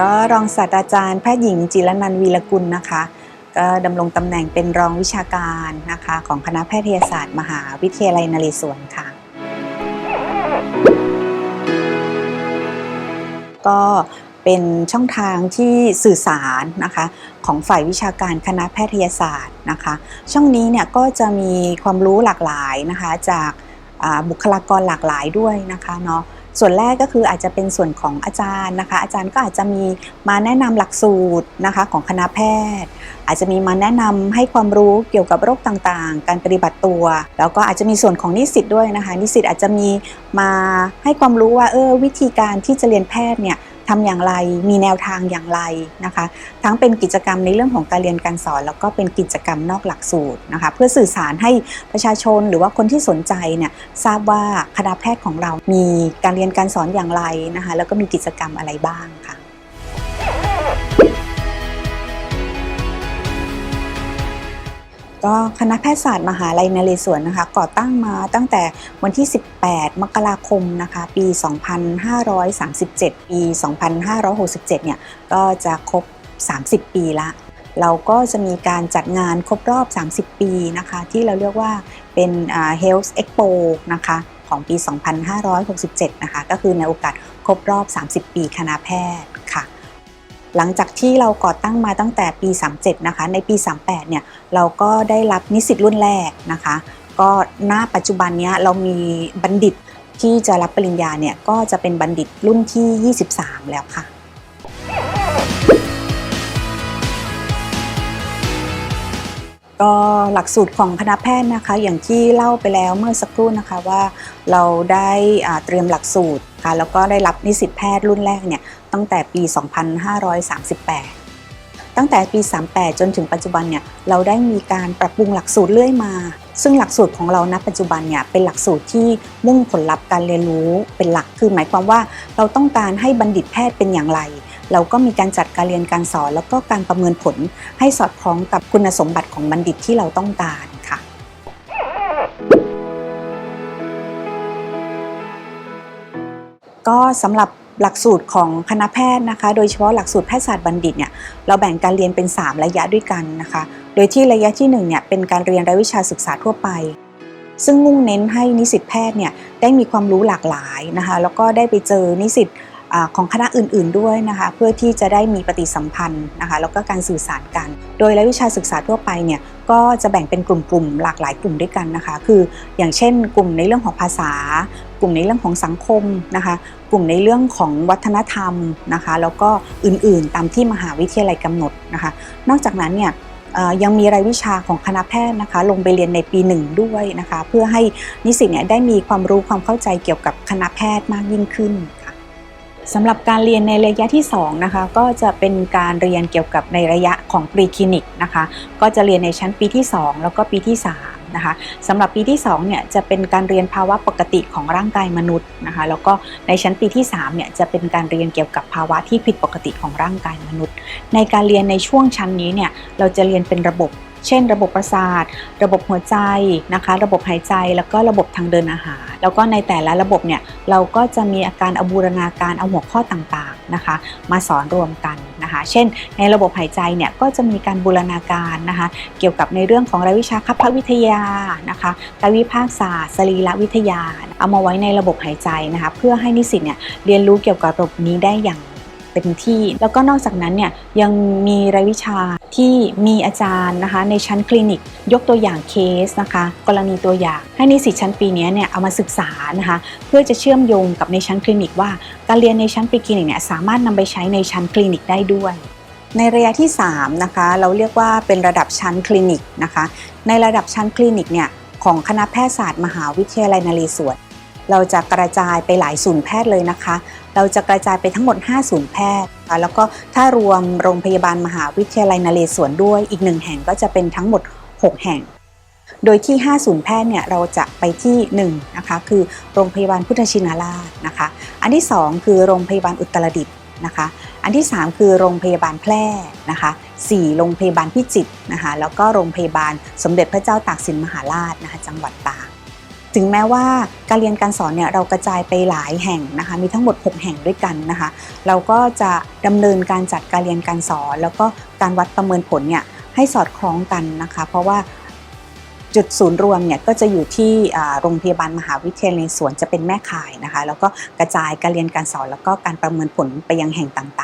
ก็รองศาสตราจารย์แพทย์หญิงจิรนันวีรกุลนะคะ ก็ดำรงตำแหน่งเป็นรองวิชาการนะคะ ของคณะแพทยศาสตร์มหาวิทยาลัยนเรศวรค่ะ ก็เป็นช่องทางที่สื่อสารนะคะของฝ่ายวิชาการคณะแพทยศาสตร์นะคะ ช่องนี้เนี่ยก็จะมีความรู้หลากหลายนะคะจากบุคลากรหลากหลายด้วยนะคะเนาะ ส่วนแรกก็คืออาจจะเป็นส่วนของอาจารย์นะคะ อาจารย์ก็อาจจะมีมาแนะนำหลักสูตรนะคะของคณะแพทย์ อาจจะมีมาแนะนำให้ความรู้เกี่ยวกับโรคต่างๆ การปฏิบัติตัว แล้วก็อาจจะมีส่วนของนิสิตด้วยนะคะ นิสิตอาจจะมีมาให้ความรู้ว่าเออวิธีการที่จะเรียนแพทย์เนี่ย ทำอย่างไรมีแนวทางอย่างไรนะคะ ทั้งเป็นกิจกรรมในเรื่องของการเรียนการสอน แล้วก็เป็นกิจกรรมนอกหลักสูตรนะคะ เพื่อสื่อสารให้ประชาชนหรือว่าคนที่สนใจเนี่ยทราบว่าคณะแพทย์ของเรามีการเรียนการสอนอย่างไรนะคะ แล้วก็มีกิจกรรมอะไรบ้างค่ะ ก็คณะแพทยศาสตร์มหาลัยนเรศวรนะคะก่อตั้งมาตั้งแต่วันที่ 18 มกราคมนะคะปี 2537 ปี 2567 เนี่ยก็จะครบ 30 ปีละเราก็จะมีการจัดงานครบรอบ 30 ปีนะคะที่เราเรียกว่าเป็น Health Expo นะคะของปี 2567 นะคะก็คือในโอกาสครบรอบ 30 ปีคณะแพทย์ หลังจากที่เราก่อตั้งมาตั้งแต่ปี 37 นะคะ ในปี 38 เนี่ยเราก็ได้รับนิสิตรุ่นแรกนะคะ ก็ณปัจจุบันเนี้ยเรามีบัณฑิตที่จะรับปริญญาเนี่ยก็จะเป็นบัณฑิตรุ่นที่ 23 แล้วค่ะก็หลักสูตรของคณะแพทย์นะคะ อย่างที่เล่าไปแล้วเมื่อสักครู่นะคะว่าเราได้เตรียมหลักสูตรค่ะแล้วก็ได้รับนิสิตแพทย์รุ่นแรกเนี่ย ตั้งแต่ปี 2538 ตั้งแต่ปี 38 จนถึงปัจจุบันเนี่ยเราได้มีการปรับปรุงหลักสูตรเรื่อยมา ซึ่งหลักสูตรของเราณปัจจุบันเนี่ยเป็นหลักสูตรที่มุ่งผลลัพธ์การเรียนรู้เป็นหลักคือหมายความว่าเราต้องการให้บัณฑิตแพทย์เป็นอย่างไร เราก็มีการจัดการเรียนการสอน แล้วก็การประเมินผลให้สอดคล้องกับคุณสมบัติของบัณฑิตที่เราต้องการค่ะก็สำหรับ หลักสูตรของคณะแพทย์นะคะ โดยเฉพาะหลักสูตรแพทยศาสตร์บัณฑิตเนี่ยเราแบ่งการเรียนเป็น 3 ระยะด้วยกันนะคะ โดยที่ระยะที่1เนี่ยเป็นการเรียนรายวิชาศึกษาทั่วไป ซึ่งมุ่งเน้นให้นิสิตแพทย์เนี่ยได้มีความรู้หลากหลายนะคะ แล้วก็ได้ไปเจอนิสิต ของคณะอื่นๆด้วยนะคะเพื่อที่จะได้มีปฏิสัมพันธ์นะคะแล้วก็การสื่อสารกัน โดยรายวิชาศึกษาทั่วไปเนี่ยก็จะแบ่งเป็นกลุ่มๆหลากหลายกลุ่มด้วยกันนะคะคืออย่างเช่น กลุ่มในเรื่องของภาษา กลุ่มในเรื่องของสังคมนะคะกลุ่มในเรื่องของวัฒนธรรมนะคะแล้วก็อื่นๆตามที่มหาวิทยาลัยกำหนดนะคะนอกจากนั้นเนี่ยยังมีรายวิชาของคณะแพทย์นะคะลงไปเรียนในปีหนึ่งด้วยนะคะเพื่อให้นิสิตเนี่ยได้มีความรู้ความเข้าใจเกี่ยวกับคณะแพทย์มากยิ่งขึ้น สำหรับการเรียนในระยะที่2นะคะก็จะเป็นการเรียนเกี่ยวกับในระยะของปรีคลินิกนะคะ ก็จะเรียนในชั้นปีที่ 2 แล้วก็ปีที่ 3 นะคะสำหรับปีที่2เนี่ยจะเป็นการเรียนภาวะปกติของร่างกายมนุษย์นะคะแล้วก็ในชั้นปีที่3เนี่ยจะเป็นการเรียนเกี่ยวกับภาวะที่ผิดปกติของร่างกายมนุษย์ ในการเรียนในช่วงชั้นนี้เนี่ยเราจะเรียนเป็นระบบ เช่น ระบบประสาท ระบบหัวใจนะคะ ระบบหายใจแล้วก็ระบบทางเดินอาหาร แล้วก็ในแต่ละระบบเนี่ยเราก็จะมีอาการอบูรณาการเอาหัวข้อต่างๆนะคะ มาสอนรวมกันนะคะ เช่น ในระบบหายใจเนี่ยก็จะมีการบูรณาการนะคะ เกี่ยวกับในเรื่องของรายวิชาคัพพวิทยานะคะกายวิภาคศาสตร์สรีรวิทยา เอามาไว้ในระบบหายใจนะคะ เพื่อให้นิสิตเนี่ยเรียนรู้เกี่ยวกับระบบนี้ได้อย่าง เต็มที่ แล้วก็นอกจากนั้นเนี่ยยังมีรายวิชาที่มีอาจารย์นะคะในชั้นคลินิก ยกตัวอย่างเคสนะคะ กรณีตัวอย่างให้นิสิตชั้นปีนี้เนี่ยเอามาศึกษานะคะเพื่อจะเชื่อมโยงกับในชั้นคลินิกว่า การเรียนในชั้นปีคลินิกเนี่ยสามารถนำไปใช้ในชั้นคลินิกได้ด้วยในระยะที่3นะคะเราเรียกว่าเป็นระดับชั้นคลินิกนะคะ ในระดับชั้นคลินิกเนี่ยของคณะแพทยศาสตร์มหาวิทยาลัยนเรศวร เราจะกระจายไปหลายศูนย์แพทย์เลยนะคะ เราจะกระจายไปทั้งหมด 5 ศูนย์แพทย์ แล้วก็ถ้ารวมโรงพยาบาลมหาวิทยาลัยนเรศวรด้วยอีกหนึ่งแห่งก็จะเป็นทั้งหมด 6 แห่ง โดยที่5ศูนย์แพทย์เนี่ยเราจะไปที่1นะคะคือโรงพยาบาลพุทธชินราชนะคะ อันที่ 2 คือโรงพยาบาลอุตรดิตถ์นะคะ อันที่ 3 คือโรงพยาบาลแพร่นะคะ4โรงพยาบาลพิจิตรนะคะ แล้วก็โรงพยาบาลสมเด็จพระเจ้าตากสินมหาราชนะคะ จังหวัดตาก ถึงแม้ว่าการเรียนการสอนเนี่ยเรากระจายไปหลายแห่งนะคะมีทั้งหมด 6 แห่งด้วยกันนะคะเราก็จะดำเนินการจัดการเรียนการสอน แล้วก็การวัดประเมินผลเนี่ยให้สอดคล้องกันนะคะ เพราะว่าจุดศูนย์รวมเนี่ยก็จะอยู่ที่โรงพยาบาลมหาวิทยาลัยสวนจะเป็นแม่ข่ายนะคะ แล้วก็กระจายการเรียนการสอนแล้วก็การประเมินผลไปยังแห่งต่างๆ